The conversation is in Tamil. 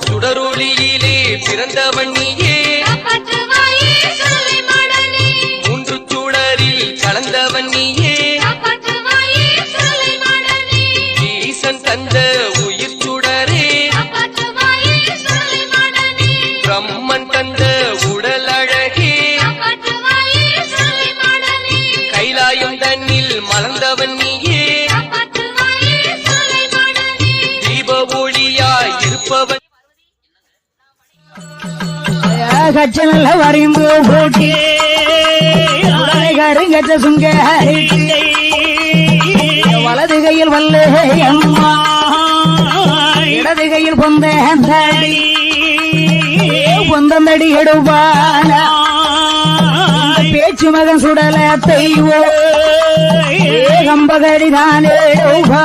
சுடரொளியிலே பிறந்தவன் நீயே மூன்று சுடரில் கலந்தவன் நீயே ஈசன் தந்த உயிர் சுடரே. பிரம்மன் தந்த உடல் அழகே. கைலாயம் தன்னில் மலர்ந்தவன் நீயே தீப ஒளியாய் இருப்பவன் கச்ச நல்ல வரைந்து போட்டி கருங்கச்ச சுங்க வலது கையில் வல்ல அம்மா இடது கையில் பொந்தடி பொந்தந்தடி எடுப்பான? பேச்சு மகன் சுடல தெய்வோ கம்பகடி தான் எடுப்பா.